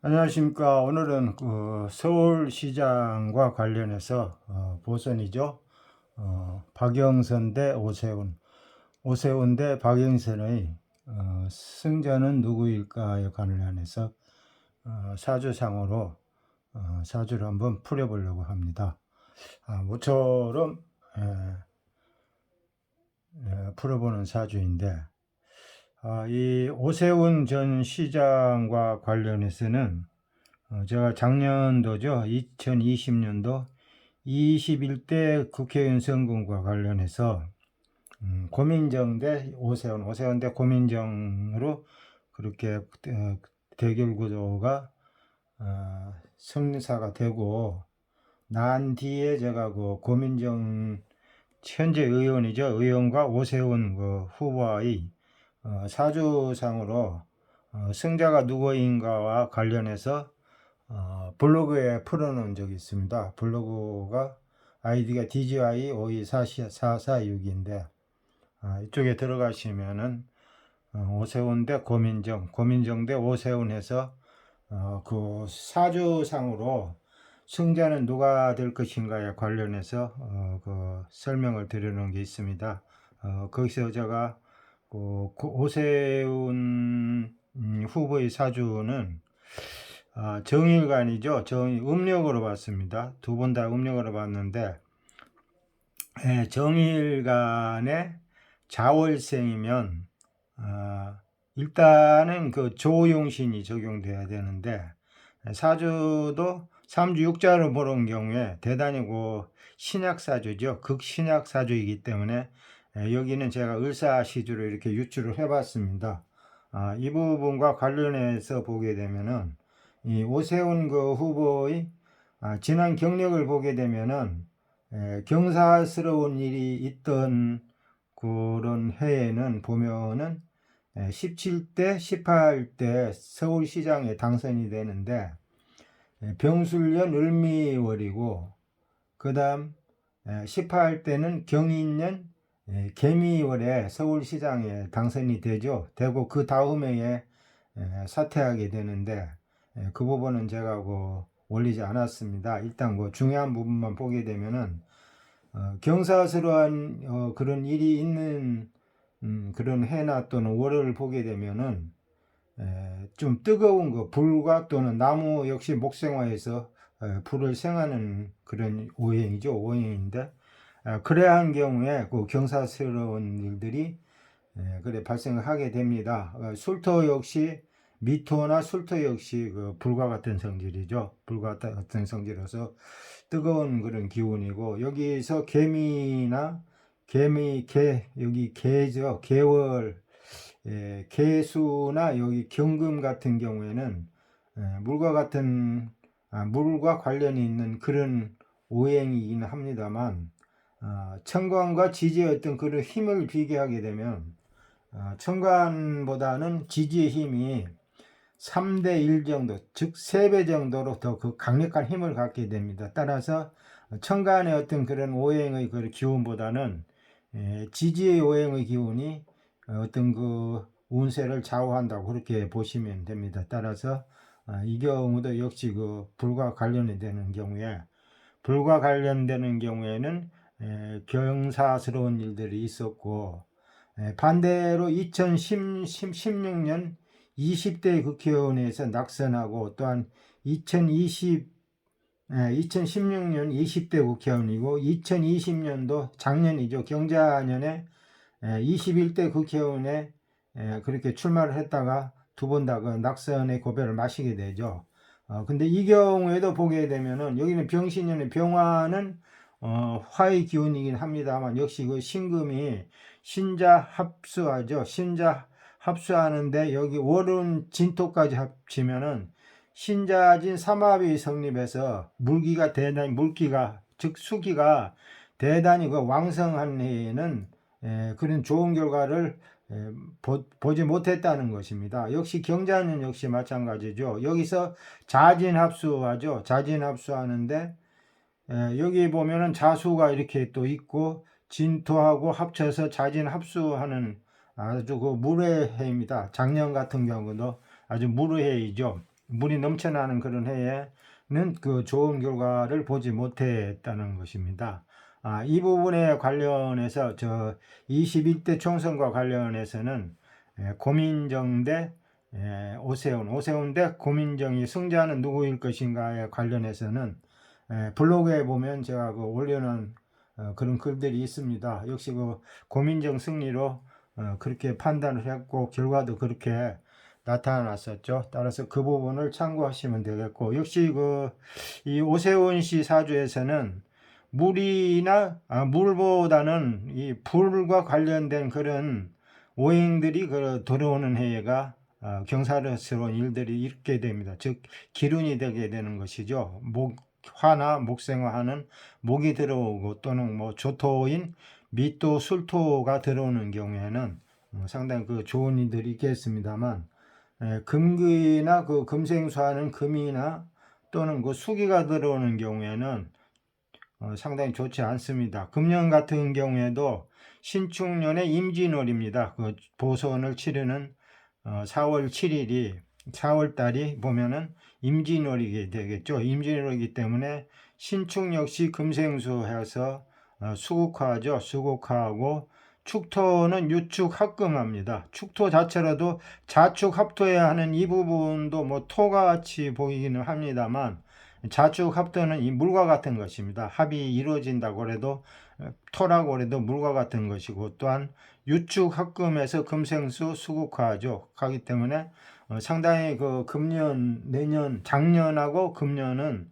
안녕하십니까. 오늘은 그 서울시장과 관련해서 어, 보선이죠. 어, 박영선 대 오세훈. 오세훈 대 박영선의 어, 승자는 누구일까에 관련해서 어, 사주상으로 어, 사주를 한번 풀어보려고 합니다. 아, 모처럼 에, 에, 풀어보는 사주인데 아, 이 오세훈 전 시장과 관련해서는 어, 제가 작년도죠, 2020년도 21대 국회의원 선거과 관련해서 음, 고민정 대 오세훈, 오세훈 대 고민정으로 그렇게 어, 대결 구도가 어, 승리사가 되고 난 뒤에 제가 그 고민정 현재 의원이죠, 의원과 오세훈 그 후보의 어, 사주상으로 어, 승자가 누구인가와 관련해서 어, 블로그에 풀어놓은 적이 있습니다. 블로그가 아이디가 DGI 52446인데 아, 이쪽에 들어가시면은 어, 오세훈 대 고민정, 고민정 대 오세훈 해서 어, 그 사주상으로 승자는 누가 될 것인가에 관련해서 어, 그 설명을 드리는 게 있습니다. 어, 거기서 제가 그, 그 오세훈 음, 후보의 사주는 아, 정일간이죠. 정 음력으로 봤습니다. 두 번 다 음력으로 봤는데 예, 정일간의 자월생이면 아, 일단은 그 조용신이 적용돼야 되는데 사주도 삼주 육자로 보는 경우에 대단히 그 신약 사주죠. 극신약 사주이기 때문에 예, 여기는 제가 을사시주를 이렇게 유추를 해봤습니다. 아, 이 부분과 관련해서 보게 되면은 이 오세훈 그 후보의 아, 지난 경력을 보게 되면은 에, 경사스러운 일이 있던 그런 해에는 보면은 에, 17대, 18대 서울시장에 당선이 되는데 에, 병술년 을미월이고 그 다음 18대는 경인년 예, 개미월에 서울시장에 당선이 되죠. 되고 그 다음 해에 예, 사퇴하게 되는데 예, 그 부분은 제가 그 올리지 않았습니다. 일단 그 중요한 부분만 보게 되면은 어, 경사스러운 어, 그런 일이 있는 음, 그런 해나 또는 월을 보게 되면은 에, 좀 뜨거운 거 불과 또는 나무 역시 목생화해서 에, 불을 생하는 그런 오행이죠 오행인데 아, 그래한 경우에 그 경사스러운 일들이 예, 그래 발생을 하게 됩니다. 어, 술토 역시 미토나 술토 역시 그 불과 같은 성질이죠. 불과 같은 성질로서 뜨거운 그런 기운이고 여기서 개미나 개미 개 여기 개죠. 개월 예, 개수나 여기 경금 같은 경우에는 예, 물과 같은 아, 물과 관련이 있는 그런 오행이긴 합니다만 어, 천간과 지지의 어떤 그런 힘을 비교하게 되면 어, 천간보다는 지지의 힘이 3대 1 정도, 즉 3배 정도로 더 그 강력한 힘을 갖게 됩니다. 따라서 천간의 어떤 그런 오행의 그 기운보다는 에, 지지의 오행의 기운이 어떤 그 운세를 좌우한다고 그렇게 보시면 됩니다. 따라서 어, 이 경우도 역시 그 불과 관련이 되는 경우에 불과 관련되는 경우에는 에, 경사스러운 일들이 있었고 에, 반대로 2016년 20대 국회의원에서 낙선하고 또한 2020 에, 2016년 20대 국회의원이고 2020년도 작년이죠 경자년에 에, 21대 국회의원에 에, 그렇게 출마를 했다가 두 번 다 그 낙선의 고배를 마시게 되죠. 어, 근데 이 경우에도 보게 되면은 여기는 병신년의 병화는 어, 화의 기운이긴 합니다만 역시 그 신금이 신자 합수하죠. 신자 합수하는데 여기 월은 진토까지 합치면은 신자진 삼합이 성립해서 물기가 대단히 물기가 즉 수기가 대단히 그 왕성한 해에는 에, 그런 좋은 결과를 에, 보, 보지 못했다는 것입니다. 역시 경자는 역시 마찬가지죠. 여기서 자진 합수하죠. 자진 합수하는데 예, 여기 보면은 자수가 이렇게 또 있고 진토하고 합쳐서 자진 합수하는 아주 그 무례해입니다. 작년 같은 경우도 아주 무례해이죠. 물이 넘쳐나는 그런 해에는 그 좋은 결과를 보지 못했다는 것입니다. 아, 이 부분에 관련해서 저 21대 총선과 관련해서는 에, 고민정 대 에, 오세훈, 오세훈 대 고민정이 승자는 누구일 것인가에 관련해서는 에, 블로그에 보면 제가 그 올려놓은 어, 그런 글들이 있습니다. 역시 그 고민정 승리로 어, 그렇게 판단을 했고 결과도 그렇게 나타났었죠. 따라서 그 부분을 참고하시면 되겠고 역시 그 이 오세훈 씨 사주에서는 물이나 아, 물보다는 이 불과 관련된 그런 오행들이 그 들어오는 해가 아, 경사스러운 일들이 있게 됩니다. 즉 기운이 되게 되는 것이죠. 목 화나 목생화하는 목이 들어오고 또는 뭐 조토인 미토 술토가 들어오는 경우에는 어, 상당히 그 좋은 일들이 있겠습니다만 에, 금기나 그 금생수하는 금이나 또는 그 수기가 들어오는 경우에는 어, 상당히 좋지 않습니다. 금년 같은 경우에도 신축년의 임진월입니다. 그 보선을 치르는 어, 4월 7일이 4월 달이 보면은 임진월이게 되겠죠. 임진월이기 때문에 신축 역시 금생수해서 어, 수국화죠. 수국화하고 축토는 유축 합금합니다. 축토 자체로도 자축 합토해야 하는 이 부분도 뭐 토같이 보이기는 합니다만 자축 합토는 이 물과 같은 것입니다. 합이 이루어진다고 해도 어, 토라고 해도 물과 같은 것이고 또한 유축 합금에서 금생수 수국화죠. 하기 때문에 어, 상당히 그 금년 내년 작년하고 금년은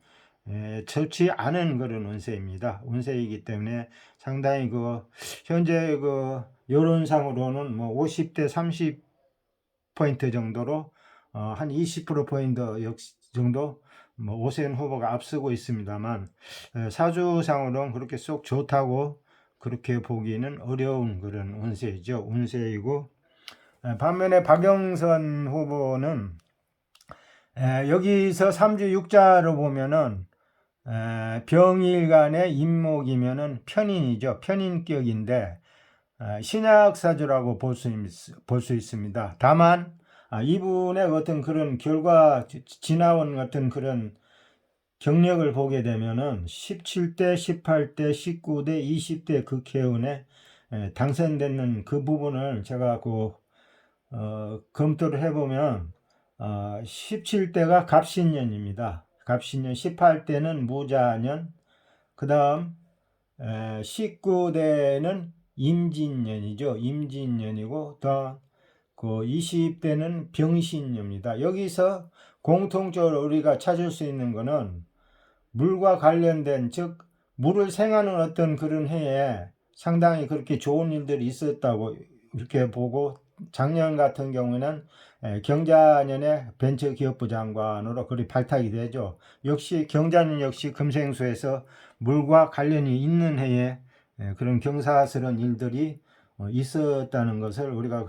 에, 좋지 않은 그런 운세입니다. 운세이기 때문에 상당히 그 현재 그 여론상으로는 뭐 50대 30 포인트 정도로 어, 한20% 포인트 역 정도 뭐 오세훈 후보가 앞서고 있습니다만 에, 사주상으로는 그렇게 쏙 좋다고 그렇게 보기는 어려운 그런 운세이죠. 운세이고 에, 반면에 박영선 후보는 에, 여기서 3주 6자로 보면은 에, 병일간의 임목이면은 편인이죠. 편인격인데 에, 신약사주라고 볼 수 볼 수 있습니다. 다만 아, 이분의 어떤 그런 결과 지- 지나온 같은 그런 경력을 보게 되면은 17대, 18대, 19대, 20대 국회의원에 에, 당선되는 그 부분을 제가 그 어, 검토를 해보면 어, 17대가 갑신년입니다. 갑신년 18대는 무자년 그 다음 19대는 임진년이죠. 임진년이고 더 그 20대는 병신년입니다. 여기서 공통적으로 우리가 찾을 수 있는 것은 물과 관련된 즉 물을 생하는 어떤 그런 해에 상당히 그렇게 좋은 일들이 있었다고 이렇게 보고 작년 같은 경우에는 에, 경자년에 벤처기업부 장관으로 그리 발탁이 되죠. 역시 경자년 역시 금생수에서 물과 관련이 있는 해에 에, 그런 경사스러운 일들이 어, 있었다는 것을 우리가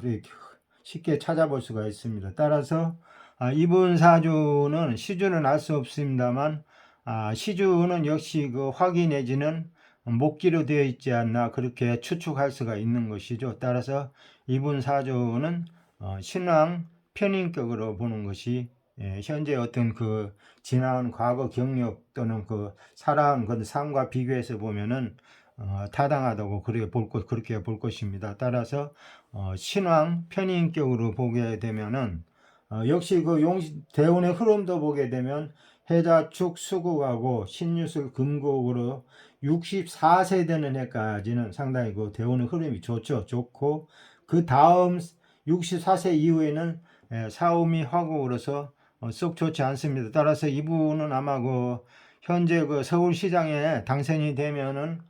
쉽게 찾아볼 수가 있습니다. 따라서 아, 이분 사주는 시주는 알 수 없습니다만 아, 시주는 역시 그 내지는 목기로 되어 있지 않나 그렇게 추측할 수가 있는 것이죠. 따라서 이분 사주는 어, 신앙 편인격으로 보는 것이 예, 현재 어떤 그 지나온 과거 경력 또는 그 살아온 그 삶과 비교해서 보면은 어, 타당하다고 그렇게 볼 것, 그렇게 볼 것입니다. 따라서 어, 신왕 편인격으로 보게 되면은 어, 역시 그 용시 대운의 흐름도 보게 되면 해자축 수국하고 신유술 금곡으로 64세 되는 해까지는 상당히 그 대운의 흐름이 좋죠. 좋고 그 다음 64세 이후에는 예, 사음이 화국으로서 어, 썩 좋지 않습니다. 따라서 이분은 아마 그 현재 그 서울시장에 당선이 되면은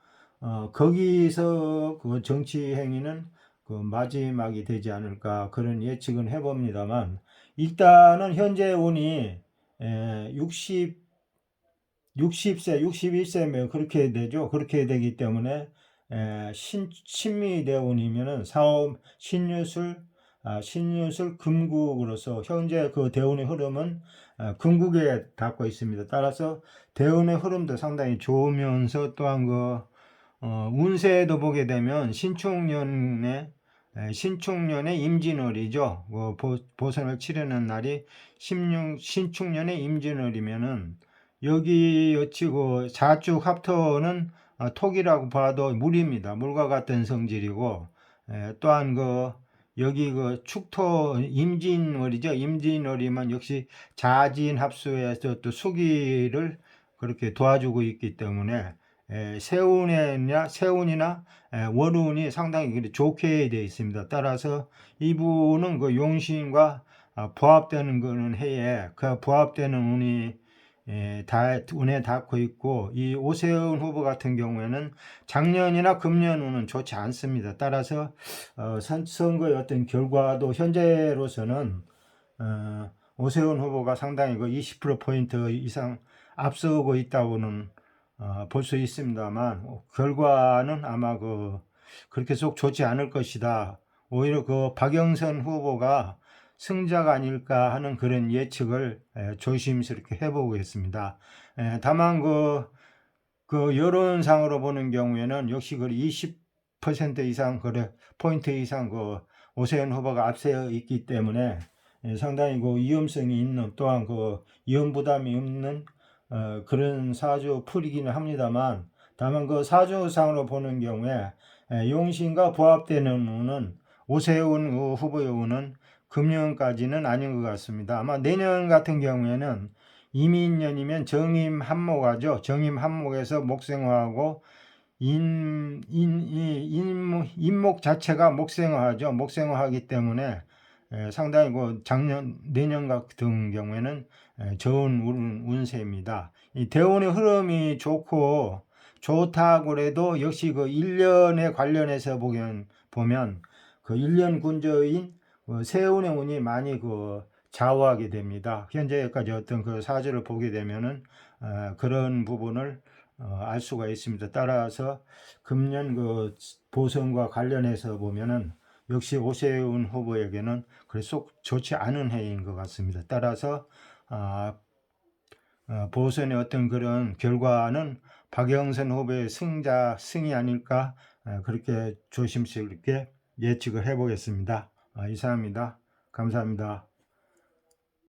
어, 거기서 그 정치 행위는 그 마지막이 되지 않을까 그런 예측은 해봅니다만 일단은 현재 운이 에, 60 60세, 61세면 그렇게 되죠. 그렇게 되기 때문에 에, 신 신미 대운이면은 사업 신유술 아, 신유술 금국으로서 현재 그 대운의 흐름은 아, 금국에 닿고 있습니다. 따라서 대운의 흐름도 상당히 좋으면서 또한 그 어, 운세도 보게 되면 신축년에 에, 신축년의 임진월이죠. 그 보, 보선을 치르는 날이 16, 신축년의 임진월이면은 여기 어찌고 자축 합토는 아, 톡이라고 봐도 물입니다. 물과 같은 성질이고 에, 또한 그 여기 그 축토 임진월이죠. 임진월이면 역시 자진 합수에서 또 수기를 그렇게 도와주고 있기 때문에 에, 세운이나 세운이나 에, 월운이 상당히 좋게 되어 있습니다. 따라서 이분은 그 용신과 아, 부합되는 거는 해에 그 부합되는 운이 에, 다 운에 닿고 있고 이 오세훈 후보 같은 경우에는 작년이나 금년 운은 좋지 않습니다. 따라서 어, 선- 선거의 어떤 결과도 현재로서는 어, 오세훈 후보가 상당히 그 20% 포인트 이상 앞서고 있다고는 어, 볼 수 있습니다만 결과는 아마 그 그렇게 속 좋지 않을 것이다. 오히려 그 박영선 후보가 승자가 아닐까 하는 그런 예측을 에, 조심스럽게 해보겠습니다. 에, 다만 그, 그 여론상으로 보는 경우에는 역시 그 20% 이상 그래 포인트 이상 그 오세훈 후보가 앞서 있기 때문에 에, 상당히 그 위험성이 있는 또한 그 위험 부담이 없는 어, 그런 사주 풀이기는 합니다만 다만 그 사주상으로 보는 경우에 에, 용신과 부합되는 운은 오세훈 후- 후보의 운은 금년까지는 아닌 것 같습니다. 아마 내년 같은 경우에는 이민년이면 정임 한목하죠. 정임 한목에서 목생화하고 인, 인, 이, 인목, 자체가 목생화하죠. 목생화하기 때문에 에, 상당히 그 작년, 내년 같은 경우에는 에, 좋은 운, 운세입니다. 이 대운의 흐름이 좋고 좋다고 해도 역시 그 1년에 관련해서 보면, 보면 그 1년 군저인 그 세운의 운이 많이 그 좌우하게 됩니다. 현재까지 어떤 그 사주를 보게 되면은 어, 그런 부분을 어, 알 수가 있습니다. 따라서 금년 그 보선과 관련해서 보면은 역시 오세훈 후보에게는 그리 속 좋지 않은 해인 것 같습니다. 따라서 아, 어, 보선의 어떤 그런 결과는 박영선 후보의 승자 승이 아닐까 어, 그렇게 조심스럽게 예측을 해보겠습니다. 아, 이상입니다. 감사합니다.